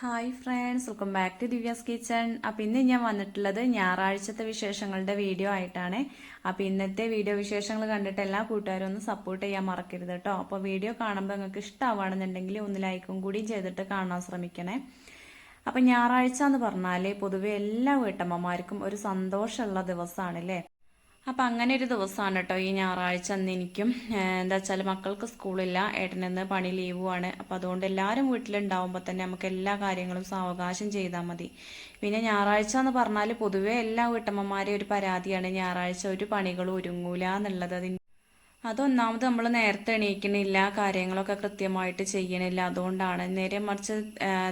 Hi friends welcome back to Divya's kitchen അപ്പോൾ ഇന്ന് ഞാൻ വന്നിട്ടുള്ളത് ഞായറാഴ്ചത്തെ വിശേഷങ്ങളുടെ വീഡിയോ ആയിട്ടാണ്. അപ്പോൾ ഇന്നത്തെ വീഡിയോ വിശേഷങ്ങൾ കണ്ടിട്ട് എല്ലാ കൂട്ടുകാരും ഒന്ന് സപ്പോർട്ട് ചെയ്യാൻ മറക്കരുത് കേട്ടോ അപ്പോൾ വീഡിയോ കാണുമ്പോൾ നിങ്ങൾക്ക് ഇഷ്ടമാവുകയാണെന്നുണ്ടെങ്കിൽ ഒന്ന് ലൈക്കും കൂടി ചെയ്തിട്ട് കാണാൻ ശ്രമിക്കണേ. അപ്പം ഞായറാഴ്ച എന്ന് പറഞ്ഞാൽ പൊതുവെ എല്ലാ വീട്ടമ്മമാർക്കും ഒരു സന്തോഷമുള്ള ദിവസമാണ് അല്ലേ അപ്പം അങ്ങനെ ഒരു ദിവസമാണ് കേട്ടോ ഈ ഞായറാഴ്ച അന്ന് എനിക്കും. എന്താ വെച്ചാൽ മക്കൾക്ക് സ്കൂളില്ല ഏട്ടനെന്ന് പണി ലീവുമാണ് അപ്പം അതുകൊണ്ട് എല്ലാവരും വീട്ടിലുണ്ടാവുമ്പോൾ തന്നെ നമുക്ക് എല്ലാ കാര്യങ്ങളും സാവകാശം ചെയ്താൽ മതി. പിന്നെ ഞായറാഴ്ച എന്ന് പറഞ്ഞാൽ പൊതുവേ എല്ലാ വീട്ടമ്മമാരെയും ഒരു പരാതിയാണ്. ഞായറാഴ്ച ഒരു പണികളും ഒരുങ്ങൂല എന്നുള്ളത്. അതൊന്നാമത് നമ്മൾ നേരത്തെ എണീക്കണില്ല കാര്യങ്ങളൊക്കെ കൃത്യമായിട്ട് ചെയ്യണില്ല. അതുകൊണ്ടാണ് നേരെ മറിച്ച്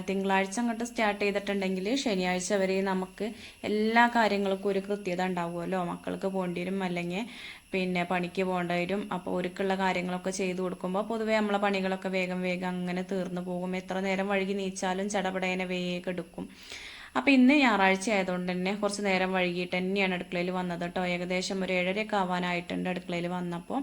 തിങ്കളാഴ്ച അങ്ങോട്ട് സ്റ്റാർട്ട് ചെയ്തിട്ടുണ്ടെങ്കിൽ ശനിയാഴ്ച വരെ നമുക്ക് എല്ലാ കാര്യങ്ങൾക്കും ഒരു കൃത്യത ഉണ്ടാവുമല്ലോ. മക്കൾക്ക് പോകേണ്ടി വരും അല്ലെങ്കിൽ പിന്നെ പണിക്ക് പോകേണ്ടി വരും. അപ്പോൾ ഒരുക്കുള്ള കാര്യങ്ങളൊക്കെ ചെയ്തു കൊടുക്കുമ്പോൾ പൊതുവേ നമ്മളെ പണികളൊക്കെ വേഗം വേഗം അങ്ങനെ തീർന്നു പോകും. എത്ര നേരം വഴുകി നീച്ചാലും ചടപടേനെ വേഗം എടുക്കും. അപ്പോൾ ഇന്ന് ഞായറാഴ്ച ആയതുകൊണ്ട് തന്നെ കുറച്ച് നേരം വൈകിട്ട് തന്നെയാണ് അടുക്കളയിൽ വന്നത് കേട്ടോ ഏകദേശം ഒരു ഏഴരയൊക്കെ ആവാനായിട്ടുണ്ട് അടുക്കളയിൽ വന്നപ്പോൾ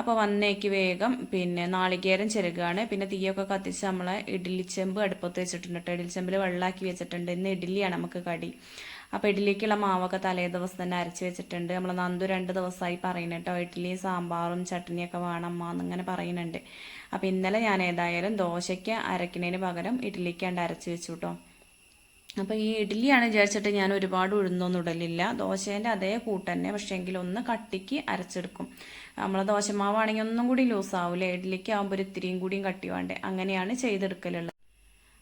അപ്പോൾ വന്നേക്ക് വേഗം പിന്നെ നാളികേരം ചെരുകയാണ് പിന്നെ തീയൊക്കെ കത്തിച്ച് നമ്മളെ ഇഡ്ഡലിച്ചെമ്പ് അടുപ്പത്ത് വെച്ചിട്ടുണ്ട് കേട്ടോ ഇഡ്ഡലിച്ചെമ്പിൽ വെള്ളമാക്കി വെച്ചിട്ടുണ്ട്. ഇന്ന് ഇഡ്ഡലിയാണ് നമുക്ക് കടി. അപ്പോൾ ഇഡ്ഡലിക്കുള്ള മാവൊക്കെ തലേ ദിവസം തന്നെ അരച്ച് വെച്ചിട്ടുണ്ട്. നമ്മൾ നന്ദു രണ്ട് ദിവസമായി പറയുന്നത് കേട്ടോ ഇഡ്ഡലി സാമ്പാറും ചട്നിയൊക്കെ വേണം എന്നിങ്ങനെ പറയുന്നുണ്ട്. അപ്പോൾ ഇന്നലെ ഞാൻ ഏതായാലും ദോശയ്ക്ക് അരക്കുന്നതിന് പകരം ഇഡ്ഡലിക്കാണ്ട് അരച്ച് വെച്ചു കേട്ടോ അപ്പോൾ ഈ ഇഡ്ഡലിയാണ് വിചാരിച്ചിട്ട് ഞാൻ ഒരുപാട് ഉഴുന്നൊന്നും ഇടലില്ല. ദോശേന്റെ അതേ കൂട്ടന്നെ പക്ഷേ എങ്കിൽ ഒന്ന് കട്ടിക്ക് അരച്ചെടുക്കും. നമ്മളെ ദോശമാവാണെങ്കിൽ ഒന്നും കൂടി ലൂസ് ആവില്ല ഇഡ്ഡലിക്ക് ആകുമ്പോൾ ഒരു ഇത്തിരിയും കൂടിയും കട്ടി വേണ്ടേ? അങ്ങനെയാണ് ചെയ്തെടുക്കലുള്ളത്.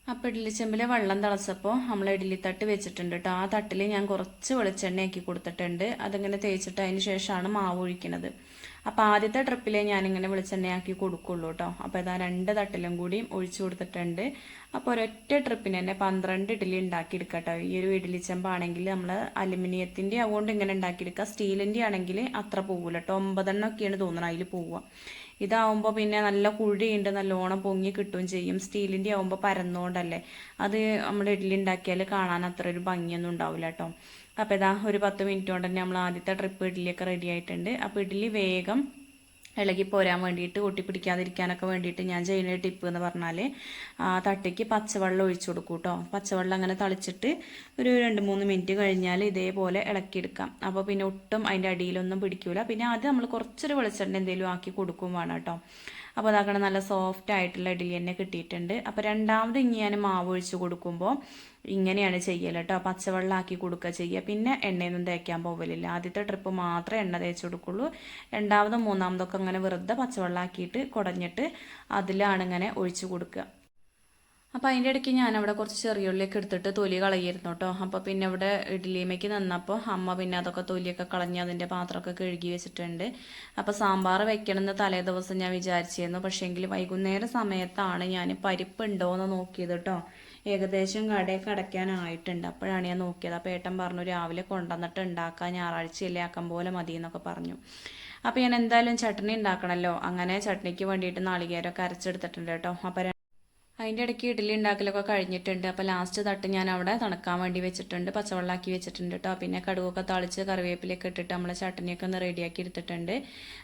അപ്പോൾ ഇഡ്ഡലിച്ചെമ്പിലെ വെള്ളം തിളച്ചപ്പോൾ നമ്മൾ ഇഡ്ഡലിത്തട്ട് വെച്ചിട്ടുണ്ട് കേട്ടോ ആ തട്ടിൽ ഞാൻ കുറച്ച് വെളിച്ചെണ്ണ ആക്കി കൊടുത്തിട്ടുണ്ട്. അതിങ്ങനെ തേച്ചിട്ട് അതിന് ശേഷമാണ് മാവ് ഒഴിക്കുന്നത് അപ്പോൾ ആദ്യത്തെ ട്രിപ്പിലേ ഞാനിങ്ങനെ വെളിച്ചെണ്ണയാക്കി കൊടുക്കുള്ളൂ കേട്ടോ അപ്പോൾ ഇതാ രണ്ട് തട്ടിലും കൂടിയും ഒഴിച്ചു കൊടുത്തിട്ടുണ്ട്. അപ്പോൾ ഒരൊറ്റ ട്രിപ്പിന് തന്നെ പന്ത്രണ്ട് ഇഡ്ഡലി ഉണ്ടാക്കിയെടുക്കട്ടോ ഈ ഒരു ഇഡ്ഡലി ചെമ്പാണെങ്കിൽ നമ്മൾ അലുമിനിയത്തിന്റെ അതുകൊണ്ട് ഇങ്ങനെ ഉണ്ടാക്കിയെടുക്കുക സ്റ്റീലിന്റെ ആണെങ്കിൽ അത്ര പോകില്ല കേട്ടോ ഒമ്പതെണ്ണം ഒക്കെയാണ് തോന്നുന്നത് അതിൽ പോവുക. ഇതാവുമ്പോൾ പിന്നെ നല്ല കുഴിയുണ്ട് നല്ലോണം പൊങ്ങി കിട്ടുകയും ചെയ്യും. സ്റ്റീലിന്റെ ആവുമ്പോൾ പരന്നുകൊണ്ടല്ലേ അത് നമ്മൾ ഇഡ്ഡലി ഉണ്ടാക്കിയാൽ കാണാൻ അത്ര ഒരു ഭംഗിയൊന്നും ഉണ്ടാവില്ല കേട്ടോ അപ്പോൾ ഇതാ ഒരു പത്ത് മിനിറ്റ് കൊണ്ട് തന്നെ നമ്മൾ ആദ്യത്തെ ട്രിപ്പ് ഇഡ്ഡലിയൊക്കെ റെഡി ആയിട്ടുണ്ട്. അപ്പോൾ ഇഡ്ഡലി വേഗം ഇളകി പോരാൻ വേണ്ടിയിട്ട് ഒട്ടിപ്പിടിക്കാതിരിക്കാനൊക്കെ വേണ്ടിയിട്ട് ഞാൻ ചെയ്യുന്ന ടിപ്പ് എന്ന് പറഞ്ഞാൽ ആ തട്ടിക്ക് പച്ചവെള്ളം ഒഴിച്ചു കൊടുക്കും കേട്ടോ പച്ചവെള്ളം അങ്ങനെ തളിച്ചിട്ട് ഒരു രണ്ട് മൂന്ന് മിനിറ്റ് കഴിഞ്ഞാൽ ഇതേപോലെ ഇളക്കിയെടുക്കാം. അപ്പോൾ പിന്നെ ഒട്ടും അതിന്റെ അടിയിലൊന്നും പിടിക്കൂല. പിന്നെ അത് നമ്മൾ കുറച്ചൊരു വെളിച്ചെണ്ണ എന്തെങ്കിലും ആക്കി കൊടുക്കും വേണം കേട്ടോ അപ്പോൾ അതാക്കണം നല്ല സോഫ്റ്റ് ആയിട്ടുള്ള ഇഡ്ഡലി തന്നെ കിട്ടിയിട്ടുണ്ട്. അപ്പോൾ രണ്ടാമത് ഇനി ഞാൻ മാവ് ഒഴിച്ച് കൊടുക്കുമ്പോൾ ഇങ്ങനെയാണ് ചെയ്യൽ കേട്ടോ പച്ചവെള്ളം ആക്കി കൊടുക്കുക ചെയ്യുക പിന്നെ എണ്ണയൊന്നും തേക്കാൻ പോകലില്ല ആദ്യത്തെ ട്രിപ്പ് മാത്രമേ എണ്ണ തേച്ച് കൊടുക്കുള്ളൂ. രണ്ടാമതും മൂന്നാമതൊക്കെ അങ്ങനെ വെറുതെ പച്ചവെള്ളം ആക്കിയിട്ട് കുടഞ്ഞിട്ട് അതിലാണ് ഇങ്ങനെ ഒഴിച്ച് കൊടുക്കുക അപ്പോൾ അതിന്റെ ഇടയ്ക്ക് അവിടെ കുറച്ച് ചെറിയുള്ളിയൊക്കെ എടുത്തിട്ട് തൊലി കളയായിരുന്നു കേട്ടോ. അപ്പോൾ പിന്നെ ഇവിടെ ഇഡ്ലിമയ്ക്ക് നിന്നപ്പോൾ അമ്മ പിന്നെ അതൊക്കെ തൊലിയൊക്കെ കളഞ്ഞ് അതിന്റെ പാത്രമൊക്കെ കഴുകി വെച്ചിട്ടുണ്ട്. അപ്പോൾ സാമ്പാർ വെക്കണമെന്ന് തലേ ദിവസം ഞാൻ വിചാരിച്ചിരുന്നു പക്ഷേങ്കിൽ വൈകുന്നേര സമയത്താണ് ഞാൻ പരിപ്പ് എന്ന് നോക്കിയത് കേട്ടോ. ഏകദേശം കടയൊക്കെ അടയ്ക്കാനായിട്ടുണ്ട്. അപ്പോഴാണ് ഞാൻ നോക്കിയത്. അപ്പോൾ ഏട്ടൻ പറഞ്ഞു രാവിലെ കൊണ്ടുവന്നിട്ട് ഉണ്ടാക്കാൻ ഞായറാഴ്ചയല്ലേ ആക്കം പോലെ മതി എന്നൊക്കെ പറഞ്ഞു. അപ്പോൾ ഞാൻ എന്തായാലും ചട്നി ഉണ്ടാക്കണമല്ലോ അങ്ങനെ ചട്നിക്ക് വേണ്ടിയിട്ട് നാളികേരമൊക്കെ അരച്ചെടുത്തിട്ടുണ്ട് കേട്ടോ. അപ്പോൾ അതിന്റെ ഇടയ്ക്ക് ഇഡ്ഡലി ഉണ്ടാക്കലൊക്കെ കഴിഞ്ഞിട്ടുണ്ട്. അപ്പോൾ ലാസ്റ്റ് തട്ട് ഞാൻ അവിടെ തണുക്കാൻ വേണ്ടി വെച്ചിട്ടുണ്ട്. പച്ചവെള്ളമാക്കി വെച്ചിട്ടുണ്ട് കേട്ടോ പിന്നെ കടുകൊക്കെ തളിച്ച് കറിവേപ്പിലൊക്കെ ഇട്ടിട്ട് നമ്മളെ ചട്ടണിയൊക്കെ ഒന്ന് റെഡിയാക്കി എടുത്തിട്ടുണ്ട്.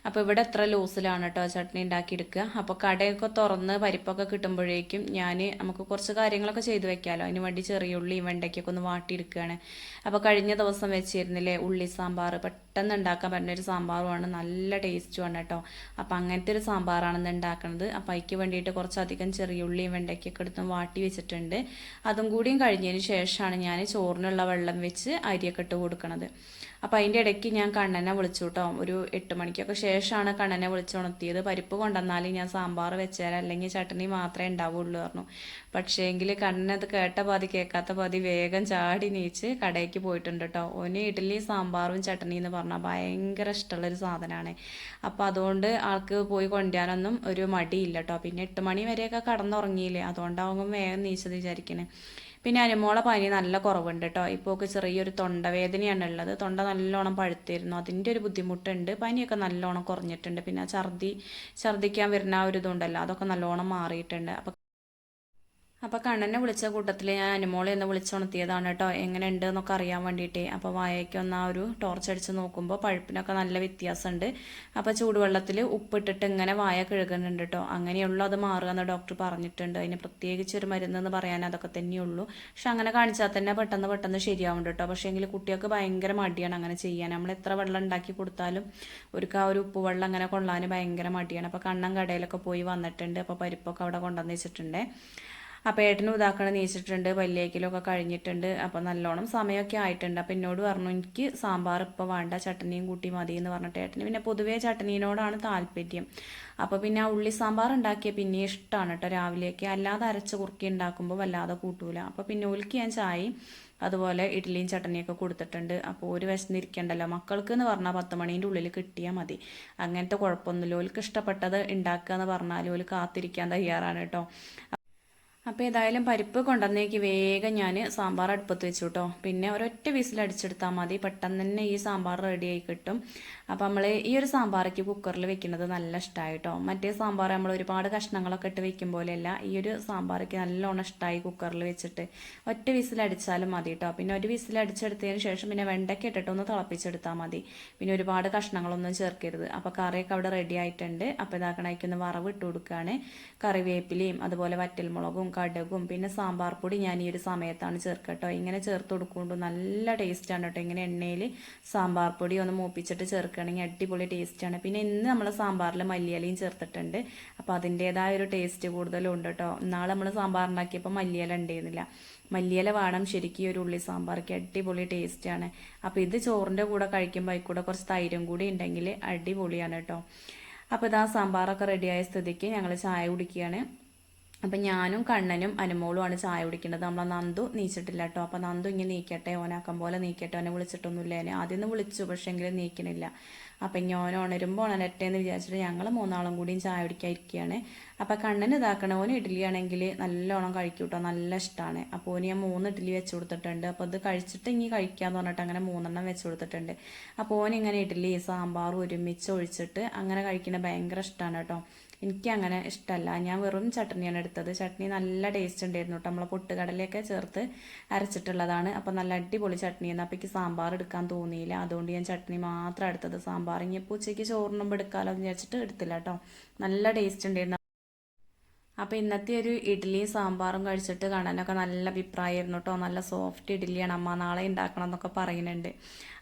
അപ്പോൾ ഇവിടെ എത്ര ലൂസിലാണ് കേട്ടോ ചട്ടണി ഉണ്ടാക്കി എടുക്കുക. അപ്പോൾ കടയൊക്കെ തുറന്ന് പരിപ്പൊക്കെ കിട്ടുമ്പോഴേക്കും ഞാൻ നമുക്ക് കുറച്ച് കാര്യങ്ങളൊക്കെ ചെയ്ത് വെക്കാമല്ലോ അതിന് വേണ്ടി ചെറിയ ഉള്ളിയും വെണ്ടയ്ക്കൊക്കെ ഒന്ന് വാട്ടിയെടുക്കുകയാണ് അപ്പോൾ കഴിഞ്ഞ ദിവസം വെച്ചിരുന്നില്ലേ ഉള്ളി സാമ്പാർ. പെട്ടെന്ന് ഉണ്ടാക്കാൻ പറ്റുന്ന ഒരു സാമ്പാറുമാണ്. നല്ല ടേസ്റ്റുമാണ് കേട്ടോ അപ്പോൾ അങ്ങനത്തെ ഒരു സാമ്പാറാണെന്ന് ഉണ്ടാക്കുന്നത് അപ്പോൾ അതിക്ക് വേണ്ടിയിട്ട് കുറച്ചധികം ചെറിയ ഉള്ളിയും വെണ്ടയ്ക്കൊക്കെ എടുത്ത് വാട്ടി വെച്ചിട്ടുണ്ട്. അതും കൂടിയും കഴിഞ്ഞതിന് ശേഷമാണ് ഞാൻ ചോറിനുള്ള വെള്ളം വെച്ച് അരിയൊക്കെ ഇട്ട് കൊടുക്കണത്. അപ്പോൾ അതിന്റെ ഇടയ്ക്ക് ഞാൻ കണ്ണനെ വിളിച്ചു കേട്ടോ ഒരു എട്ട് മണിക്കൊക്കെ ശേഷമാണ് കണ്ണനെ വിളിച്ചുണർത്തിയത്. പരിപ്പ് കൊണ്ടുവന്നാൽ ഞാൻ സാമ്പാർ വെച്ചാൽ അല്ലെങ്കിൽ ചട്ടണി മാത്രമേ ഉണ്ടാവുള്ളൂ പറഞ്ഞു. പക്ഷേ എങ്കിൽ കണ്ണനത് കേട്ട പാതി കേൾക്കാത്ത പാതി വേഗം ചാടി നീച്ച് കടയ്ക്ക് പോയിട്ടുണ്ട് കേട്ടോ. ഓന് ഇഡ്ഡലി സാമ്പാറും ചട്ടണി എന്ന് പറഞ്ഞാൽ ഭയങ്കര ഇഷ്ടമുള്ളൊരു സാധനമാണ് അപ്പോൾ അതുകൊണ്ട് ആൾക്ക് പോയി കൊണ്ടുവരാനൊന്നും ഒരു മടിയില്ല കേട്ടോ. പിന്നെ എട്ട് മണി വരെയൊക്കെ കടന്നുറങ്ങിയില്ലേ. അതുകൊണ്ടാവും വേഗം നീച്ചത് വിചാരിക്കണേ. പിന്നെ അനുമോളെ പനി നല്ല കുറവുണ്ട് കേട്ടോ ഇപ്പോൾ ഒക്കെ ചെറിയൊരു തൊണ്ടവേദനയാണ് ഉള്ളത് തൊണ്ട നല്ലോണം പഴുത്തിരുന്നു. അതിന്റെ ഒരു ബുദ്ധിമുട്ടുണ്ട്. പനിയൊക്കെ നല്ലോണം കുറഞ്ഞിട്ടുണ്ട്. പിന്നെ ഛർദി ഛർദിക്കാൻ വരുന്ന ആ ഒരു ഇതുണ്ടല്ലോ അതൊക്കെ നല്ലോണം മാറിയിട്ടുണ്ട്. അപ്പം അപ്പോൾ കണ്ണനെ വിളിച്ച കൂട്ടത്തിൽ ഞാൻ അനുമോളെ ഒന്ന് വിളിച്ചുണർത്തിയതാണ് കേട്ടോ. എങ്ങനെ ഉണ്ട് എന്നൊക്കെ അറിയാൻ വേണ്ടിയിട്ട്. അപ്പോൾ വായയ്ക്ക് ഒന്ന് ആ ഒരു ടോർച്ച് അടിച്ച് നോക്കുമ്പോൾ പഴുപ്പിനൊക്കെ നല്ല വ്യത്യാസമുണ്ട്. അപ്പോൾ ചൂടുവെള്ളത്തിൽ ഉപ്പിട്ടിട്ട് ഇങ്ങനെ വായ കഴുകുന്നുണ്ട് കേട്ടോ. അങ്ങനെയുള്ളൂ അത് മാറുക എന്ന് ഡോക്ടർ പറഞ്ഞിട്ടുണ്ട്. അതിന് പ്രത്യേകിച്ച് ഒരു മരുന്നെന്ന് പറയാൻ അതൊക്കെ തന്നെയുള്ളൂ. പക്ഷെ അങ്ങനെ കാണിച്ചാൽ തന്നെ പെട്ടെന്ന് പെട്ടെന്ന് ശരിയാവും കേട്ടോ. പക്ഷേ എങ്കിൽ കുട്ടികൾക്ക് ഭയങ്കര മടിയാണ് അങ്ങനെ ചെയ്യാൻ. നമ്മൾ എത്ര വെള്ളം ഉണ്ടാക്കി കൊടുത്താലും ഒരു ആ ഒരു ഉപ്പ് വെള്ളം അങ്ങനെ കൊള്ളാൻ ഭയങ്കര മടിയാണ്. അപ്പോൾ കണ്ണൻ കടയിലൊക്കെ പോയി വന്നിട്ടുണ്ട്. അപ്പോൾ പരിപ്പൊക്കെ അവിടെ കൊണ്ടുവന്ന് വെച്ചിട്ടുണ്ട്. അപ്പോൾ ഏട്ടനും ഇതാക്കണം നീച്ചിട്ടുണ്ട് പല്ലിയേക്കലൊക്കെ കഴിഞ്ഞിട്ടുണ്ട്. അപ്പോൾ നല്ലോണം സമയമൊക്കെ ആയിട്ടുണ്ട്. അപ്പോൾ എന്നോട് പറഞ്ഞു എനിക്ക് സാമ്പാർ ഇപ്പോൾ വേണ്ട ചട്ടനിയും കൂട്ടി മതി എന്ന് പറഞ്ഞിട്ട് ഏട്ടന്. പിന്നെ പൊതുവേ ചട്ടനീനോടാണ് താല്പര്യം. അപ്പോൾ പിന്നെ ആ ഉള്ളി സാമ്പാർ ഉണ്ടാക്കിയ പിന്നെ ഇഷ്ടമാണ് കേട്ടോ രാവിലെയൊക്കെ. അല്ലാതെ അരച്ച് കുറുക്കി ഉണ്ടാക്കുമ്പോൾ വല്ലാതെ കൂട്ടൂല. അപ്പോൾ പിന്നെ ഒലുക്കി ഞാൻ ചായയും അതുപോലെ ഇഡ്ഡലിയും ചട്ടനിയൊക്കെ കൊടുത്തിട്ടുണ്ട്. അപ്പോൾ ഒരു വിശന്നിരിക്കണ്ടല്ലോ. മക്കൾക്ക് എന്ന് പറഞ്ഞാൽ പത്ത് മണീന്റെ ഉള്ളിൽ കിട്ടിയാൽ മതി. അങ്ങനത്തെ കുഴപ്പമൊന്നുമില്ല. ഓൽക്ക് ഇഷ്ടപ്പെട്ടത് ഉണ്ടാക്കുക എന്ന് പറഞ്ഞാൽ ഓൽ കാത്തിരിക്കാൻ തയ്യാറാണ് കേട്ടോ. അപ്പോൾ ഏതായാലും പരിപ്പ് കൊണ്ടുവന്നേക്ക് വേഗം ഞാൻ സാമ്പാർ അടുപ്പത്ത് വെച്ചു കേട്ടോ പിന്നെ ഒരൊറ്റ വിസിൽ അടിച്ചെടുത്താൽ മതി. പെട്ടെന്ന് തന്നെ ഈ സാമ്പാർ റെഡി ആയി കിട്ടും. അപ്പോൾ നമ്മൾ ഈ ഒരു സാമ്പാറേക്ക് കുക്കറിൽ വെക്കുന്നത് നല്ല ഇഷ്ടമായി കേട്ടോ മറ്റേ സാമ്പാർ നമ്മൾ ഒരുപാട് കഷ്ണങ്ങളൊക്കെ ഇട്ട് വെക്കും പോലെയല്ല ഈ ഒരു സാമ്പാറേക്ക് നല്ലോണം ഇഷ്ടമായി കുക്കറിൽ വെച്ചിട്ട്. ഒറ്റ വിസിൽ അടിച്ചാലും മതി കേട്ടോ പിന്നെ ഒരു വിസിൽ അടിച്ചെടുത്തതിന് ശേഷം പിന്നെ വെണ്ടയ്ക്ക ഇട്ടിട്ട് ഒന്ന് തിളപ്പിച്ചെടുത്താൽ മതി. പിന്നെ ഒരുപാട് കഷ്ണങ്ങളൊന്നും ചേർക്കരുത്. അപ്പോൾ കറിയൊക്കെ അവിടെ റെഡി ആയിട്ടുണ്ട്. അപ്പോൾ ഇതാക്കണേക്കൊന്ന് വറവ് ഇട്ട് കൊടുക്കുകയാണ് കറിവേപ്പിലയും അതുപോലെ വറ്റൽമുളകും കടുകും പിന്നെ സാമ്പാർ പൊടി ഞാൻ ഈ ഒരു സമയത്താണ് ചേർക്കട്ടോ. ഇങ്ങനെ ചേർത്ത് കൊടുക്കുമ്പോൾ നല്ല ടേസ്റ്റാണ് കേട്ടോ ഇങ്ങനെ എണ്ണയിൽ സാമ്പാർ പൊടി ഒന്ന് മൂപ്പിച്ചിട്ട് ചേർക്കുകയാണെങ്കിൽ അടിപൊളി ടേസ്റ്റാണ് പിന്നെ ഇന്ന് നമ്മൾ സാമ്പാറിൽ മല്ലിയിലയും ചേർത്തിട്ടുണ്ട്. അപ്പോൾ അതിന്റേതായ ഒരു ടേസ്റ്റ് കൂടുതലും ഉണ്ട് കേട്ടോ നാളെ നമ്മൾ സാമ്പാർ ഉണ്ടാക്കിയപ്പോൾ മല്ലിയില ഉണ്ടായിരുന്നില്ല. മല്ലിയില വേണം ശരിക്കും ഒരു ഉള്ളി സാമ്പാർക്ക്. അടിപൊളി ടേസ്റ്റാണ് അപ്പോൾ ഇത് ചോറിന്റെ കൂടെ കഴിക്കുമ്പോൾ അതിൽ കൂടെ കുറച്ച് തൈരും കൂടി ഉണ്ടെങ്കിൽ അടിപൊളിയാണ് കേട്ടോ അപ്പോൾ ഇതാ സാമ്പാറൊക്കെ റെഡിയായ സ്ഥിതിക്ക് ഞങ്ങൾ ചായ കുടിക്കുകയാണ്. അപ്പം ഞാനും കണ്ണനും അനുമോളുമാണ് ചായ കുടിക്കേണ്ടത്. നമ്മളെ നന്ദു നീച്ചിട്ടില്ല കേട്ടോ. അപ്പം നന്ദു ഇങ്ങനെ നീക്കട്ടെ. ഓനാക്കം പോലെ നീക്കട്ടെ. ഓനെ വിളിച്ചിട്ടൊന്നുമില്ല. എന്നെ ആദ്യം ഒന്ന് വിളിച്ചു പക്ഷേ എങ്കിലും നീക്കണില്ല. അപ്പം ഞാൻ ഉണരുമ്പോൾ ഉണരട്ടെ എന്ന് വിചാരിച്ചിട്ട് ഞങ്ങൾ മൂന്നാളും കൂടിയും ചായ കുടിക്കാതിരിക്കുകയാണ് അപ്പം കണ്ണന് ഇതാക്കണ ഓന് ഇഡ്ഡലി ആണെങ്കിൽ നല്ലോണം കഴിക്കും കേട്ടോ. നല്ല ഇഷ്ടമാണ് അപ്പോൾ ഓന് ഞാൻ മൂന്ന് ഇഡ്ഡലി വെച്ച് കൊടുത്തിട്ടുണ്ട്. അപ്പോൾ അത് കഴിച്ചിട്ട് ഇനി കഴിക്കാമെന്ന് പറഞ്ഞിട്ട് അങ്ങനെ മൂന്നെണ്ണം വെച്ച് കൊടുത്തിട്ടുണ്ട്. അപ്പോൾ ഓനിങ്ങനെ ഇങ്ങനെ ഇഡ്ഡലി സാമ്പാർ ഒരുമിച്ച് ഒഴിച്ചിട്ട് അങ്ങനെ കഴിക്കുന്നത് ഭയങ്കര ഇഷ്ടമാണ് കേട്ടോ. എനിക്ക് അങ്ങനെ ഇഷ്ടമല്ല ഞാൻ വെറും ചട്നിയാണ് എടുത്തത്. ചട്നി നല്ല ടേസ്റ്റ് ഉണ്ടായിരുന്നു കേട്ടോ നമ്മളെ പൊട്ടുകടലയൊക്കെ ചേർത്ത് അരച്ചിട്ടുള്ളതാണ്. അപ്പോൾ നല്ല അടിപൊളി ചട്നിയാണ് അപ്പോൾ എനിക്ക് സാമ്പാർ എടുക്കാൻ തോന്നിയില്ല. അതുകൊണ്ട് ഞാൻ ചട്നി മാത്രം എടുത്തത്. സാമ്പാർ ഇനിയിപ്പോൾ ഉച്ചയ്ക്ക് ചോറിനുമ്പോൾ എടുക്കാമല്ലോ എന്ന് വിചാരിച്ചിട്ട് എടുത്തില്ല കേട്ടോ നല്ല ടേസ്റ്റ് ഉണ്ടായിരുന്നു. അപ്പോൾ ഇന്നത്തെ ഒരു ഇഡ്ഡലിയും സാമ്പാറും കഴിച്ചിട്ട് കാണാനൊക്കെ നല്ല അഭിപ്രായമായിരുന്നു കേട്ടോ നല്ല സോഫ്റ്റ് ഇഡ്ഡലിയാണ് അമ്മ നാളെ ഉണ്ടാക്കണം എന്നൊക്കെ പറയുന്നുണ്ട്.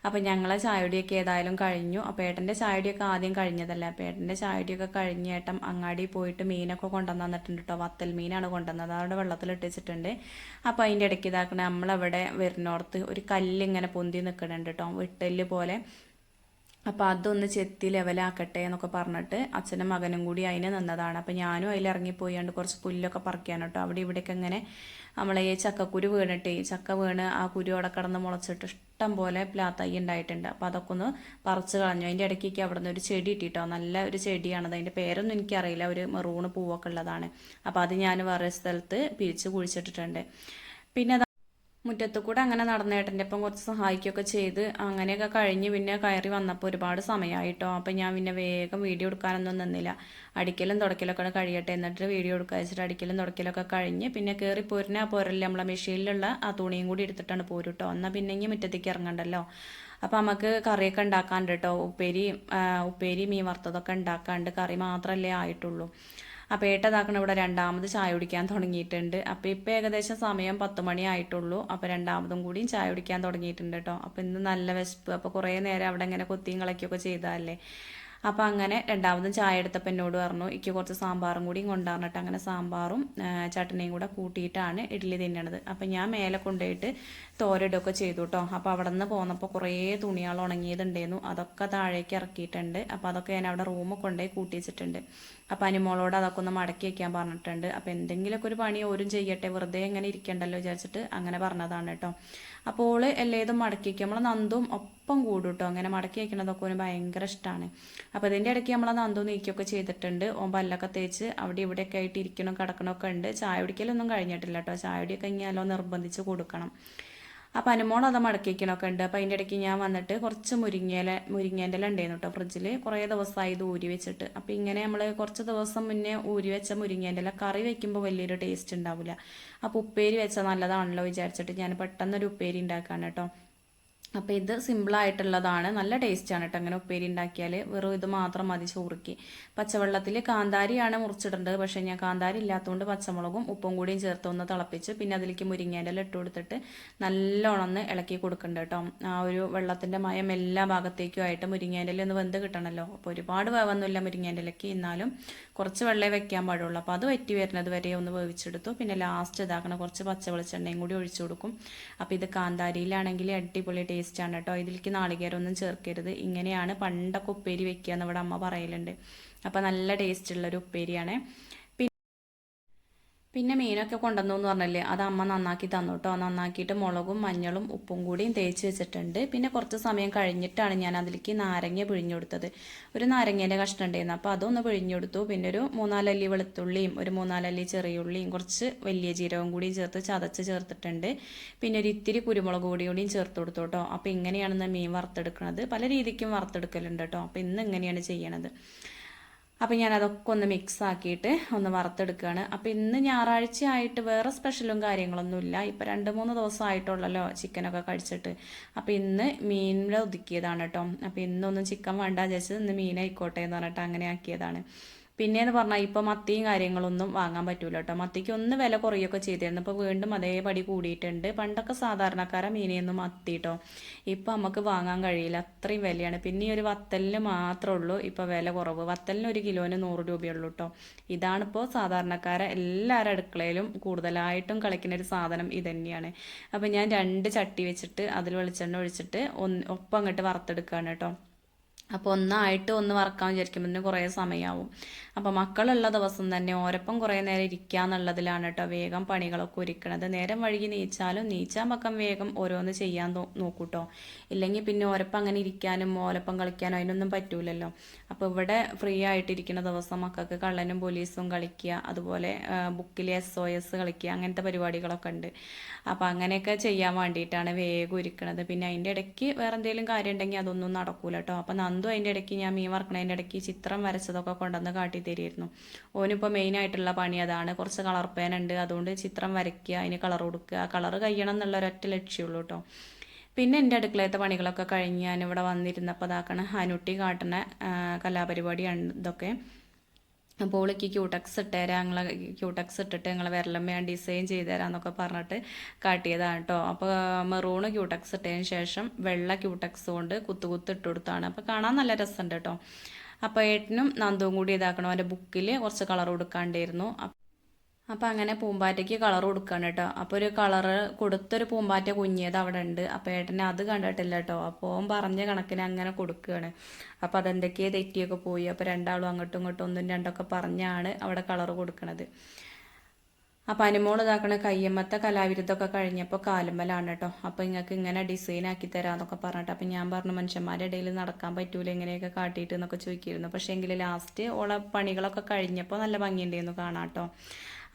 അപ്പോൾ ഞങ്ങളെ ചായടിയൊക്കെ ഏതായാലും കഴിഞ്ഞു. അപ്പോൾ ഏട്ടന്റെ ചായടിയൊക്കെ ആദ്യം കഴിഞ്ഞതല്ലേ? അപ്പോൾ ഏട്ടന്റെ ചായടിയൊക്കെ കഴിഞ്ഞ ഏട്ടൻ അങ്ങാടി പോയിട്ട് മീനൊക്കെ കൊണ്ടുവന്നിട്ടുണ്ട് കേട്ടോ വത്തൽ മീനാണ് കൊണ്ടുവന്നത്. അവിടെ വെള്ളത്തിൽ ഇട്ടിട്ടുണ്ട് അപ്പോൾ അതിന്റെ ഇടയ്ക്ക് ഇതാക്കണേ നമ്മളവിടെ വരുന്നോർത്ത് ഒരു കല്ലിങ്ങനെ പൊന്തി നിൽക്കുന്നുണ്ട് കേട്ടോ വിട്ടൽ പോലെ. അപ്പോൾ അതൊന്ന് ചെത്തി ലെവലാക്കട്ടെ എന്നൊക്കെ പറഞ്ഞിട്ട് അച്ഛനും മകനും കൂടി അതിന് നിന്നതാണ്. അപ്പോൾ ഞാനും അതിൽ ഇറങ്ങിപ്പോയാണ്ട് കുറച്ച് പുല്ലൊക്കെ പറിക്കാൻ കേട്ടോ അവിടെ ഇവിടെയൊക്കെ ഇങ്ങനെ നമ്മളെ ഈ ചക്കക്കുരു വീണിട്ട് ചക്ക വീണ് ആ കുരു അവിടെ കിടന്ന് മുളച്ചിട്ട് ഇഷ്ടം പോലെ പ്ലാത്തൈ ഉണ്ടായിട്ടുണ്ട്. അപ്പോൾ അതൊക്കെ ഒന്ന് പറിച്ച് കളഞ്ഞു. അതിന്റെ ഇടയ്ക്ക് അവിടെ നിന്ന് ഒരു ചെടി ഇട്ടിട്ടോ. നല്ല ഒരു ചെടിയാണത്. അതിന്റെ പേരൊന്നും എനിക്കറിയില്ല. ഒരു മെറൂണ് പൂവൊക്കെ ഉള്ളതാണ്. അപ്പോൾ അത് ഞാൻ വേറെ സ്ഥലത്ത് പിരിച്ച് കുഴിച്ചിട്ടിട്ടുണ്ട്. പിന്നെ മുറ്റത്തു കൂടെ അങ്ങനെ നടന്നേട്ടന്റെ ഒപ്പം കുറച്ച് സഹായിക്കുകയൊക്കെ ചെയ്ത് അങ്ങനെയൊക്കെ കഴിഞ്ഞ് പിന്നെ കയറി വന്നപ്പോൾ ഒരുപാട് സമയമായിട്ടോ. അപ്പം ഞാൻ പിന്നെ വേഗം വീഡിയോ എടുക്കാനൊന്നും നിന്നില്ല. അടിക്കലും തുടക്കലൊക്കെ കഴിയട്ടെ എന്നിട്ട് വീഡിയോ എടുക്കുക വെച്ചിട്ട് അടിക്കലും തുടക്കലൊക്കെ കഴിഞ്ഞ് പിന്നെ കയറി പോരുന്ന ആ പോരല്ലേ നമ്മളെ മെഷീനിലുള്ള ആ തുണിയും കൂടി എടുത്തിട്ടാണ് പോരുട്ടോ. എന്നാൽ പിന്നെ ഇങ്ങനെ മുറ്റത്തേക്ക് ഇറങ്ങണ്ടല്ലോ. അപ്പം നമുക്ക് കറിയൊക്കെ ഉണ്ടാക്കാണ്ട് കേട്ടോ. ഉപ്പേരി ഉപ്പേരി മീൻ വറുത്തതൊക്കെ ഉണ്ടാക്കാണ്ട് കറി മാത്രമല്ലേ ആയിട്ടുള്ളൂ. അപ്പോൾ ഏട്ടതാക്കണം ഇവിടെ രണ്ടാമത് ചായ കുടിക്കാൻ തുടങ്ങിയിട്ടുണ്ട്. അപ്പോൾ ഇപ്പോൾ ഏകദേശം സമയം പത്ത് മണി ആയിട്ടുള്ളൂ. അപ്പോൾ രണ്ടാമതും കൂടിയും ചായ കുടിക്കാൻ തുടങ്ങിയിട്ടുണ്ട് കേട്ടോ അപ്പോൾ ഇന്ന് നല്ല വിശപ്പ്. അപ്പോൾ കുറേ നേരം അവിടെ ഇങ്ങനെ കൊത്തിയും കളക്കിയൊക്കെ ചെയ്താലേ അപ്പോൾ അങ്ങനെ രണ്ടാമതും ചായ എടുത്തപ്പോൾ എന്നോട് പറഞ്ഞു എനിക്ക് കുറച്ച് സാമ്പാറും കൂടിയും കൊണ്ടുവന്നിട്ട് അങ്ങനെ സാമ്പാറും ചട്ടനിയും കൂടെ കൂട്ടിയിട്ടാണ് ഇഡ്ഡലി തിന്നണത്. അപ്പോൾ ഞാൻ മേലെ കൊണ്ടുപോയിട്ട് തോരയിടുകയൊക്കെ ചെയ്തു കേട്ടോ അപ്പോൾ അവിടെ നിന്ന് പോന്നപ്പോൾ കുറേ തുണികൾ ഉണങ്ങിയതുണ്ടായിരുന്നു. അതൊക്കെ താഴേക്ക് ഇറക്കിയിട്ടുണ്ട്. അപ്പോൾ അതൊക്കെ ഞാൻ അവിടെ റൂമൊക്കെ കൊണ്ടുപോയി കൂട്ടി വെച്ചിട്ടുണ്ട്. അപ്പോൾ അനിമോളോട് അതൊക്കെ ഒന്ന് മടക്കി വയ്ക്കാൻ പറഞ്ഞിട്ടുണ്ട്. അപ്പോൾ എന്തെങ്കിലുമൊക്കെ ഒരു പണി ഓരും ചെയ്യട്ടെ വെറുതെ ഇങ്ങനെ ഇരിക്കണ്ടല്ലോ വിചാരിച്ചിട്ട് അങ്ങനെ പറഞ്ഞതാണ് കേട്ടോ. അപ്പോൾ എല്ലേതും മടക്കി വയ്ക്കും നമ്മളെ നന്ദും ഒപ്പം കൂടും കേട്ടോ. അങ്ങനെ മടക്കി വയ്ക്കണതൊക്കെ ഒരു ഭയങ്കര ഇഷ്ടമാണ് അപ്പോൾ ഇതിന്റെ ഇടയ്ക്ക് നമ്മളെ നന്ദു നീക്കിയൊക്കെ ചെയ്തിട്ടുണ്ട്. ഓൻ പല്ലൊക്കെ തേച്ച് അവിടെ ഇവിടെയൊക്കെ ആയിട്ട് ഇരിക്കണം കിടക്കണമൊക്കെ ഉണ്ട്. ചായ കുടിക്കലൊന്നും കഴിഞ്ഞിട്ടില്ല കേട്ടോ. ചായ കുടിയൊക്കെ ഇങ്ങനെ നിർബന്ധിച്ച് കൊടുക്കണം. അപ്പം അനുമോൾ അത് മടക്കിക്കണൊക്കെ ഉണ്ട്. അപ്പം അതിന്റെ ഇടയ്ക്ക് ഞാൻ വന്നിട്ട് കുറച്ച് മുരിങ്ങയില മുരിങ്ങേന്റെ ഇല ഉണ്ടായിരുന്നു കേട്ടോ ഫ്രിഡ്ജിൽ കുറേ ദിവസമായി ഇത് ഊരി വെച്ചിട്ട്. അപ്പം ഇങ്ങനെ നമ്മൾ കുറച്ച് ദിവസം മുന്നേ ഊരി വെച്ച മുരിങ്ങേന്റെ ഇല കറി വെക്കുമ്പോൾ വലിയൊരു ടേസ്റ്റ് ഉണ്ടാവില്ല അപ്പോൾ ഉപ്പേരി വെച്ചാൽ നല്ലതാണല്ലോ വിചാരിച്ചിട്ട് ഞാൻ പെട്ടെന്നൊരു ഉപ്പേരി ഉണ്ടാക്കാണ് കേട്ടോ അപ്പോൾ ഇത് സിമ്പിളായിട്ടുള്ളതാണ് നല്ല ടേസ്റ്റാണ് കേട്ടോ അങ്ങനെ ഉപ്പേരി ഉണ്ടാക്കിയാൽ വെറും ഇത് മാത്രം മതി ചോറുക്കി. പച്ചവെള്ളത്തിൽ കാന്താരിയാണ് മുറിച്ചിടേണ്ടത് പക്ഷേ ഞാൻ കാന്താരി ഇല്ലാത്തതുകൊണ്ട് പച്ചമുളകും ഉപ്പും കൂടിയും ചേർത്ത് ഒന്ന് തിളപ്പിച്ച് പിന്നെ അതിലേക്ക് മുരിങ്ങേന്റെ ഇല ഇട്ട് കൊടുത്തിട്ട് നല്ലോണം ഇളക്കി കൊടുക്കുന്നുണ്ട് കേട്ടോ ആ ഒരു വെള്ളത്തിന്റെ മയം എല്ലാ ഭാഗത്തേക്കും ആയിട്ട് മുരിങ്ങേന്റെ ഒന്ന് വെന്ത് കിട്ടണമല്ലോ അപ്പോൾ ഒരുപാട് വേവൊന്നുമില്ല മുരിങ്ങേന്റെ ഇലയ്ക്ക് എന്നാലും കുറച്ച് വെള്ളമേ വെക്കാൻ പാടുള്ളൂ. അപ്പോൾ അത് വറ്റി വരുന്നത് വരെ ഒന്ന് വേവിച്ചെടുത്തു. പിന്നെ ലാസ്റ്റ് ഇതാക്കണം കുറച്ച് പച്ച വെളിച്ചെണ്ണയും കൂടി ഒഴിച്ചു കൊടുക്കും. അപ്പോൾ ഇത് കാന്താരിയിലാണെങ്കിൽ അടിപൊളി ടേസ്റ്റാണ് കേട്ടോ ഇതിലേക്ക് നാളികേരമൊന്നും ചേർക്കരുത്. ഇങ്ങനെയാണ് പണ്ടൊക്കെ ഉപ്പേരി വെക്കുക എന്ന് ഇവിടെ അമ്മ പറയലുണ്ട്. അപ്പോൾ നല്ല ടേസ്റ്റ് ടേസ്റ്റുള്ളൊരു ഉപ്പേരിയാണ്. പിന്നെ മീനൊക്കെ കൊണ്ടുവന്നു എന്ന് പറഞ്ഞല്ലേ? അത് അമ്മ നന്നാക്കി തന്നു കേട്ടോ നന്നാക്കിയിട്ട് മുളകും മഞ്ഞളും ഉപ്പും കൂടിയും തേച്ച് വെച്ചിട്ടുണ്ട്. പിന്നെ കുറച്ച് സമയം കഴിഞ്ഞിട്ടാണ് ഞാൻ അതിലേക്ക് നാരങ്ങ പിഴിഞ്ഞുകൊടുത്തത് ഒരു നാരങ്ങേന്റെ കഷ്ണം ഉണ്ടായിരുന്നു. അപ്പോൾ അതൊന്ന് പിഴിഞ്ഞുകൊടുത്തു പിന്നെ ഒരു മൂന്നാലല്ലി വെളുത്തുള്ളിയും ഒരു മൂന്നാലല്ലി ചെറിയുള്ളിയും കുറച്ച് വലിയ ജീരകവും കൂടി ചേർത്ത് ചതച്ച് ചേർത്തിട്ടുണ്ട്. പിന്നെ ഒരു ഇത്തിരി കുരുമുളക് പൊടി കൂടിയും ചേർത്ത് കൊടുത്തു കേട്ടോ. അപ്പോൾ ഇങ്ങനെയാണ് മീൻ വറുത്തെടുക്കുന്നത് പല രീതിക്കും വറുത്തെടുക്കലുണ്ട് കേട്ടോ. അപ്പോൾ ഇന്ന് ഇങ്ങനെയാണ് ചെയ്യണത്. അപ്പം ഞാൻ അതൊക്കെ ഒന്ന് മിക്സ് ആക്കിയിട്ട് ഒന്ന് വറുത്തെടുക്കുകയാണ് അപ്പം ഇന്ന് ഞായറാഴ്ച ആയിട്ട് വേറെ സ്പെഷ്യലും കാര്യങ്ങളൊന്നുമില്ല. ഇപ്പം രണ്ട് മൂന്ന് ദിവസം ആയിട്ടുള്ളല്ലോ ചിക്കനൊക്കെ കഴിച്ചിട്ട്. അപ്പം ഇന്ന് മീനിൽ ഒതുക്കിയതാണ് കേട്ടോ അപ്പം ഇന്നൊന്നും ചിക്കൻ വേണ്ട വിചാരിച്ചത് ഇന്ന് മീനായിക്കോട്ടെ എന്ന് പറഞ്ഞിട്ട് അങ്ങനെ ആക്കിയതാണ്. പിന്നെയെന്ന് പറഞ്ഞാൽ ഇപ്പോൾ മത്തിയും കാര്യങ്ങളൊന്നും വാങ്ങാൻ പറ്റൂല കേട്ടോ മത്തിക്ക് ഒന്ന് വില കുറയൊക്കെ ചെയ്തിരുന്നു. ഇപ്പോൾ വീണ്ടും അതേപടി കൂടിയിട്ടുണ്ട്. പണ്ടൊക്കെ സാധാരണക്കാരെ മീനെയൊന്നും മത്തി കേട്ടോ ഇപ്പം നമുക്ക് വാങ്ങാൻ കഴിയില്ല. അത്രയും വിലയാണ്. പിന്നെ ഈ ഒരു വത്തലിന് മാത്രമേ ഉള്ളൂ ഇപ്പോൾ വില കുറവ്. വത്തലിന് ഒരു കിലോന് നൂറ് രൂപയുള്ളൂ കേട്ടോ ഇതാണിപ്പോൾ സാധാരണക്കാരെ എല്ലാവരുടെ അടുക്കളയിലും കൂടുതലായിട്ടും കളിക്കുന്ന ഒരു സാധനം ഇത് തന്നെയാണ്. അപ്പോൾ ഞാൻ രണ്ട് ചട്ടി വെച്ചിട്ട് അതിൽ വെളിച്ചെണ്ണ ഒഴിച്ചിട്ട് ഒന്ന് ഒപ്പം അങ്ങോട്ട് വറുത്തെടുക്കുകയാണ് കേട്ടോ അപ്പോൾ ഒന്നായിട്ട് ഒന്ന് വറക്കാൻ വിചാരിക്കുമ്പോൾ കുറേ സമയമാവും അപ്പോൾ മക്കളുള്ള ദിവസം തന്നെ ഓരപ്പം കുറേ നേരം ഇരിക്കുക എന്നുള്ളതിലാണ് കേട്ടോ വേഗം പണികളൊക്കെ ഒരുക്കണത്. നേരം വഴുകി നീച്ചാലും നീച്ചാൻ പക്കം വേഗം ഓരോന്ന് ചെയ്യാൻ നോക്കൂട്ടോ. ഇല്ലെങ്കിൽ പിന്നെ ഓരപ്പം അങ്ങനെ ഇരിക്കാനും ഓലപ്പം കളിക്കാനും അതിനൊന്നും പറ്റൂലല്ലോ. അപ്പോൾ ഇവിടെ ഫ്രീ ആയിട്ടിരിക്കുന്ന ദിവസം മക്കൾക്ക് കള്ളനും പോലീസും കളിക്കുക അതുപോലെ ബുക്കിൽ എസ് ഒ എസ് കളിക്കുക അങ്ങനത്തെ പരിപാടികളൊക്കെ ഉണ്ട്. അപ്പോൾ അങ്ങനെയൊക്കെ ചെയ്യാൻ വേണ്ടിയിട്ടാണ് വേഗം ഒരുക്കണത്. പിന്നെ അതിന്റെ ഇടയ്ക്ക് വേറെ എന്തെങ്കിലും കാര്യം ഉണ്ടെങ്കിൽ അതൊന്നും നടക്കൂല കേട്ടോ അപ്പോൾ നന്ദു അതിന്റെ ഇടയ്ക്ക് ഞാൻ മീൻ വറക്കണതിന്റെ ഇടയ്ക്ക് ചിത്രം വരച്ചതൊക്കെ കൊണ്ടുവന്ന് കാട്ടി തരുമായിരുന്നു ഓനിപ്പോൾ മെയിൻ ആയിട്ടുള്ള പണി അതാണ്. കുറച്ച് കളർ പേനുണ്ട് അതുകൊണ്ട് ചിത്രം വരയ്ക്കുക അതിന് കളർ കൊടുക്കുക. കളർ കഴിയണം എന്നുള്ള ഒരൊറ്റ ലക്ഷ്യമുള്ളൂ കേട്ടോ പിന്നെ എന്റെ അടുക്കളയത്തെ പണികളൊക്കെ കഴിഞ്ഞ് ഞാനിവിടെ വന്നിരുന്നപ്പോൾ അതാക്കണ ഹനുട്ടി കാട്ടണ കലാപരിപാടിയാണ് ഇതൊക്കെ. അപ്പോൾ ഓളിക്ക് ക്യൂടെക്സ് ഇട്ടുതരാം ഞങ്ങൾ ക്യൂടെക്സ് ഇട്ടിട്ട് ഞങ്ങൾ വിരലമ്മ ഞാൻ ഡിസൈൻ ചെയ്ത് തരാമെന്നൊക്കെ പറഞ്ഞിട്ട് കാട്ടിയതാണ് കേട്ടോ അപ്പോൾ മെറൂണ് ക്യൂടെക്സ് ഇട്ടതിന് ശേഷം വെള്ള ക്യൂടെക്സ് കൊണ്ട് കുത്തു കുത്ത് ഇട്ട് കൊടുത്താണ്. അപ്പോൾ കാണാൻ നല്ല രസമുണ്ട് കേട്ടോ അപ്പോൾ ഏട്ടനും നന്ദും കൂടി ഇതാക്കണം. അവന്റെ ബുക്കിൽ കുറച്ച് കളർ കൊടുക്കാണ്ടായിരുന്നു അപ്പോൾ അങ്ങനെ പൂമ്പാറ്റയ്ക്ക് കളർ കൊടുക്കുകയാണ് കേട്ടോ. അപ്പോൾ ഒരു കളറ് കൊടുത്തൊരു പൂമ്പാറ്റ കുഞ്ഞിയത് അവിടെ ഉണ്ട്. അപ്പോൾ ഏട്ടനെ അത് കണ്ടിട്ടില്ല കേട്ടോ. അപ്പോൾ ഓൻ പറഞ്ഞ കണക്കിന് അങ്ങനെ കൊടുക്കുകയാണ് അപ്പോൾ അതെന്തൊക്കെയോ തെറ്റിയൊക്കെ പോയി. അപ്പോൾ രണ്ടാളും അങ്ങോട്ടും ഇങ്ങോട്ടും ഒന്നും രണ്ടൊക്കെ പറഞ്ഞാണ് അവിടെ കളർ കൊടുക്കണത്. അപ്പോൾ അനുമോൾ ഇതാക്കണ കയ്യമ്മത്തെ കലാവിരുദ്ധമൊക്കെ കഴിഞ്ഞപ്പോൾ കാലുമ്പലാണ് കേട്ടോ അപ്പോൾ നിങ്ങൾക്ക് ഇങ്ങനെ ഡിസൈൻ ആക്കി തരാമെന്നൊക്കെ പറഞ്ഞിട്ട് അപ്പോൾ ഞാൻ പറഞ്ഞു മനുഷ്യന്മാരുടെ ഇടയിൽ നടക്കാൻ പറ്റൂല ഇങ്ങനെയൊക്കെ കാട്ടിയിട്ട് എന്നൊക്കെ ചോദിക്കിയിരുന്നു. പക്ഷേ എങ്കിൽ ലാസ്റ്റ് ഓളെ പണികളൊക്കെ കഴിഞ്ഞപ്പോൾ നല്ല ഭംഗിയുണ്ടായിരുന്നു കാണാം കേട്ടോ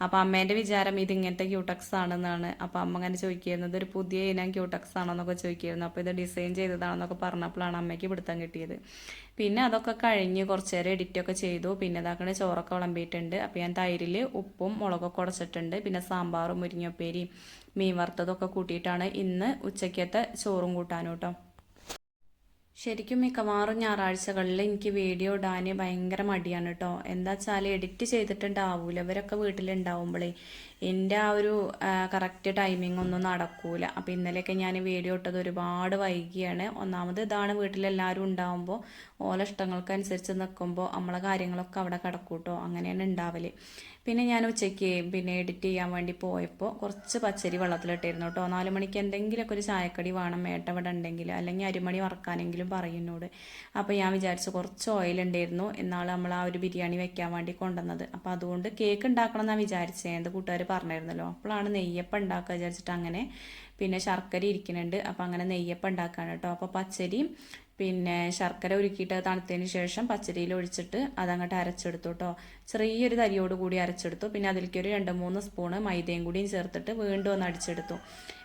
അപ്പോൾ അമ്മേന്റെ വിചാരം ഇത് ഇങ്ങനത്തെ ക്യൂട്ടക്സ് ആണെന്നാണ്. അപ്പോൾ അമ്മ അങ്ങനെ ചോദിക്കുന്നത് ഒരു പുതിയ ഇനം ക്യൂട്ടക്സ് ആണെന്നൊക്കെ ചോദിക്കുന്നു അപ്പോൾ ഇത് ഡിസൈൻ ചെയ്തതാണെന്നൊക്കെ പറഞ്ഞപ്പോഴാണ് അമ്മയ്ക്ക് പിടുത്തം കിട്ടിയത്. പിന്നെ അതൊക്കെ കഴിഞ്ഞ് കുറച്ച് നേരം എഡിറ്റൊക്കെ ചെയ്തു. പിന്നെ ഇതാക്കണ ചോറൊക്കെ വിളമ്പിയിട്ടുണ്ട്. അപ്പോൾ ഞാൻ തൈരിൽ ഉപ്പും മുളകൊക്കെ ഉടച്ചിട്ടുണ്ട്. പിന്നെ സാമ്പാറും മുരിങ്ങപ്പേരി മീൻ വറുത്തതൊക്കെ കൂട്ടിയിട്ടാണ് ഇന്ന് ഉച്ചയ്ക്കത്തെ ചോറും കൂട്ടാനും കേട്ടോ ശരിക്കും ഈ മിക്കവാറും ഞായറാഴ്ചകളിൽ എനിക്ക് വീഡിയോ ഇടാൻ ഭയങ്കര മടിയാണ് കേട്ടോ. എന്താ വെച്ചാൽ എഡിറ്റ് ചെയ്തിട്ടുണ്ടാവൂല. ഇവരൊക്കെ വീട്ടിലുണ്ടാവുമ്പോഴേ എന്റെ ആ ഒരു കറക്റ്റ് ടൈമിംഗ് ഒന്നും നടക്കൂല. അപ്പോൾ ഇന്നലെയൊക്കെ ഞാൻ വീഡിയോ ഇട്ടത് ഒരുപാട് വൈകിയാണ്. ഒന്നാമത് ഇതാണ് വീട്ടിലെല്ലാവരും ഉണ്ടാവുമ്പോൾ ഓല ഇഷ്ടങ്ങൾക്കനുസരിച്ച് നിൽക്കുമ്പോൾ നമ്മളെ കാര്യങ്ങളൊക്കെ അവിടെ കിടക്കൂട്ടോ. അങ്ങനെയാണ് ഉണ്ടാവൽ. പിന്നെ ഞാൻ ഉച്ചയ്ക്ക് പിന്നെ എഡിറ്റ് ചെയ്യാൻ വേണ്ടി പോയപ്പോൾ കുറച്ച് പച്ചരി വെള്ളത്തിലിട്ടിരുന്നു കേട്ടോ നാല് മണിക്ക് എന്തെങ്കിലുമൊക്കെ ഒരു ചായക്കടി വേണം മേട്ട ഇവിടെ ഉണ്ടെങ്കിൽ. അല്ലെങ്കിൽ അരിമണി വറക്കാനെങ്കിലും പറയുന്നോട്. അപ്പോൾ ഞാൻ വിചാരിച്ചു കുറച്ച് ഓയിൽ ഉണ്ടായിരുന്നു. എന്നാൽ നമ്മൾ ആ ഒരു ബിരിയാണി വെക്കാൻ വേണ്ടി കൊണ്ടുവന്നത്. അപ്പോൾ അതുകൊണ്ട് കേക്ക് ഉണ്ടാക്കണം എന്നാണ് വിചാരിച്ചത് എന്ത് കൂട്ടുകാർ പറഞ്ഞിരുന്നല്ലോ അപ്പോഴാണ് നെയ്യപ്പം ഉണ്ടാക്കുക വിചാരിച്ചിട്ട് അങ്ങനെ പിന്നെ ശർക്കര ഇരിക്കുന്നുണ്ട്. അപ്പോൾ അങ്ങനെ നെയ്യപ്പം ഉണ്ടാക്കുകയാണ് കേട്ടോ അപ്പോൾ പച്ചരിയും പിന്നെ ശർക്കര ഉരുക്കിയിട്ട് തണുത്തതിന് ശേഷം പച്ചരിയിൽ ഒഴിച്ചിട്ട് അതങ്ങോട്ട് അരച്ചെടുത്തു കേട്ടോ ചെറിയൊരു തരിയോട് കൂടി അരച്ചെടുത്തു. പിന്നെ അതിലേക്ക് ഒരു രണ്ട് മൂന്ന് സ്പൂണ് മൈദയും കൂടിയും ചേർത്തിട്ട് വീണ്ടും ഒന്ന് അടിച്ചെടുത്തു.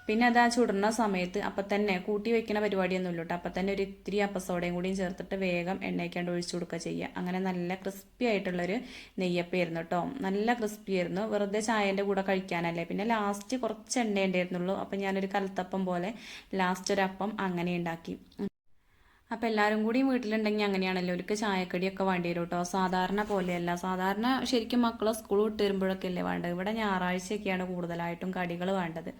പിന്നെ അത് ആ ചുടുന്ന സമയത്ത് അപ്പം തന്നെ കൂട്ടി വെക്കുന്ന പരിപാടിയൊന്നും ഇല്ല കേട്ടോ അപ്പം തന്നെ ഒരു ഇത്തിരി അപ്പസോടയും കൂടിയും ചേർത്തിട്ട് വേഗം എണ്ണയ്ക്കാണ്ട് ഒഴിച്ചു കൊടുക്കുക ചെയ്യുക. അങ്ങനെ നല്ല ക്രിസ്പി ആയിട്ടുള്ളൊരു നെയ്യപ്പായിരുന്നു കേട്ടോ നല്ല ക്രിസ്പി ആയിരുന്നു. വെറുതെ ചായന്റെ കൂടെ കഴിക്കാനല്ലേ. പിന്നെ ലാസ്റ്റ് കുറച്ച് എണ്ണ ഉണ്ടായിരുന്നുള്ളൂ. അപ്പം ഞാനൊരു കലത്തപ്പം പോലെ ലാസ്റ്റ് ഒരു അപ്പം അങ്ങനെ ഉണ്ടാക്കി. അപ്പോൾ എല്ലാവരും കൂടി വീട്ടിലുണ്ടെങ്കിൽ അങ്ങനെയാണല്ലോ. അവർക്ക് ചായക്കടിയൊക്കെ വേണ്ടി വരും കേട്ടോ സാധാരണ പോലെയല്ല. സാധാരണ ശരിക്കും മക്കളെ സ്കൂൾ വിട്ട് വരുമ്പോഴൊക്കെ അല്ലേ വേണ്ടത്. ഇവിടെ ഞായറാഴ്ചയൊക്കെയാണ് കൂടുതലായിട്ടും കടികൾ വേണ്ടത്.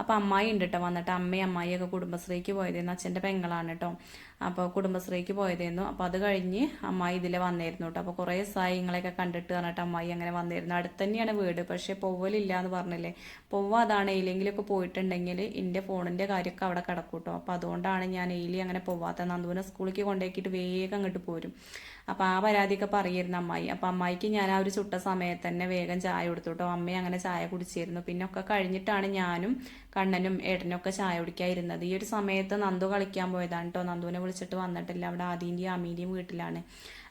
അപ്പോൾ അമ്മായി ഉണ്ട് കേട്ടോ വന്നിട്ട് അമ്മയും അമ്മായിയൊക്കെ കുടുംബശ്രീക്ക് പോയതായിരുന്നു അച്ഛന്റെ പെങ്ങളാണ് കേട്ടോ അപ്പോൾ കുടുംബശ്രീക്ക് പോയതായിരുന്നു അപ്പോൾ അത് കഴിഞ്ഞ് അമ്മായി ഇതിലെ വന്നിരുന്നു കേട്ടോ അപ്പോൾ കുറേ സായിങ്ങളെയൊക്കെ കണ്ടിട്ട് പറഞ്ഞിട്ട് അമ്മായി അങ്ങനെ വന്നിരുന്നു. അടുത്ത് തന്നെയാണ് വീട് പക്ഷേ പോവലില്ല എന്ന് പറഞ്ഞില്ലേ. പോവുക അതാണ് എയിലെങ്കിലൊക്കെ പോയിട്ടുണ്ടെങ്കിൽ എന്റെ ഫോണിന്റെ കാര്യമൊക്കെ അവിടെ കിടക്കും കേട്ടോ അപ്പോൾ അതുകൊണ്ടാണ് ഞാൻ എയിലി അങ്ങനെ പോവാത്ത നന്ദുവിനെ സ്കൂളിലേക്ക് കൊണ്ടാക്കിയിട്ട് വേഗം അങ്ങോട്ട് പോരും. അപ്പോൾ ആ പരാതിയൊക്കെ പറയായിരുന്നു അമ്മായി. അപ്പോൾ അമ്മായിക്ക് ഞാൻ ആ ഒരു ചുട്ട സമയത്ത് തന്നെ വേഗം ചായ കൊടുത്തു കേട്ടോ അമ്മയും അങ്ങനെ ചായ കുടിച്ചിരുന്നു. പിന്നെ ഒക്കെ കഴിഞ്ഞിട്ടാണ് ഞാനും കണ്ണനും ഏട്ടനും ഒക്കെ ചായ കുടിക്കാതിരുന്നത് ഈ ഒരു സമയത്ത് നന്ദു കളിക്കാൻ പോയതാണ് കേട്ടോ നന്ദുവിനെ വിളിച്ചിട്ട് വന്നിട്ടില്ല. അവിടെ ആദീന്റെയും അമീന്റെയും വീട്ടിലാണ്.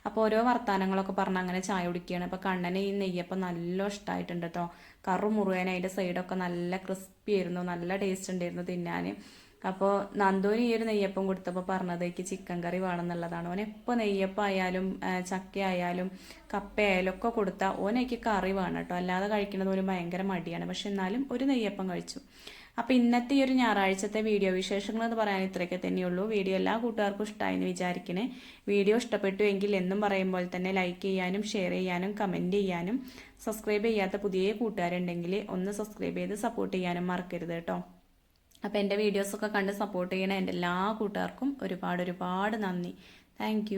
അപ്പോൾ ഓരോ വർത്തമാനങ്ങളൊക്കെ പറഞ്ഞ് അങ്ങനെ ചായ കുടിക്കുകയാണ്. അപ്പോൾ കണ്ണന് ഈ നെയ്യപ്പം നല്ല ഇഷ്ടമായിട്ടുണ്ട് കേട്ടോ കറു മുറുകാൻ അതിന്റെ സൈഡൊക്കെ നല്ല ക്രിസ്പി ആയിരുന്നു. നല്ല ടേസ്റ്റ് ഉണ്ടായിരുന്നു തിന്നാൻ അപ്പോൾ നന്ദുവിന് ഈ ഒരു നെയ്യപ്പം കൊടുത്തപ്പോൾ പറഞ്ഞത് എനിക്ക് ചിക്കൻ കറി വേണമെന്നുള്ളതാണ്. ഓൻ എപ്പോൾ നെയ്യപ്പം ആയാലും ചക്ക ആയാലും കപ്പ ആയാലും ഒക്കെ കൊടുത്താൽ ഓനെനിക്ക് കറി വേണം കേട്ടോ. അല്ലാതെ കഴിക്കുന്നത് ഒരു ഭയങ്കര മടിയാണ്. പക്ഷെ എന്നാലും ഒരു നെയ്യപ്പം കഴിച്ചു. അപ്പോൾ ഇന്നത്തെ ഈ ഒരു ഞായറാഴ്ചത്തെ വീഡിയോ വിശേഷങ്ങൾ എന്ന് പറയാൻ ഇത്രയൊക്കെ തന്നെയുള്ളൂ. വീഡിയോ എല്ലാ കൂട്ടുകാർക്കും ഇഷ്ടമായി എന്ന് വിചാരിക്കണേ. വീഡിയോ ഇഷ്ടപ്പെട്ടു എങ്കിൽ എന്നും പറയുമ്പോൾ തന്നെ ലൈക്ക് ചെയ്യാനും ഷെയർ ചെയ്യാനും കമന്റ് ചെയ്യാനും സബ്സ്ക്രൈബ് ചെയ്യാത്ത പുതിയ കൂട്ടുകാരുണ്ടെങ്കിൽ ഒന്ന് സബ്സ്ക്രൈബ് ചെയ്ത് സപ്പോർട്ട് ചെയ്യാനും മറക്കരുത് കേട്ടോ. അപ്പോൾ എന്റെ വീഡിയോസൊക്കെ കണ്ട് സപ്പോർട്ട് ചെയ്യണ എന്റെ എല്ലാ കൂട്ടുകാർക്കും ഒരുപാട് ഒരുപാട് നന്ദി. താങ്ക്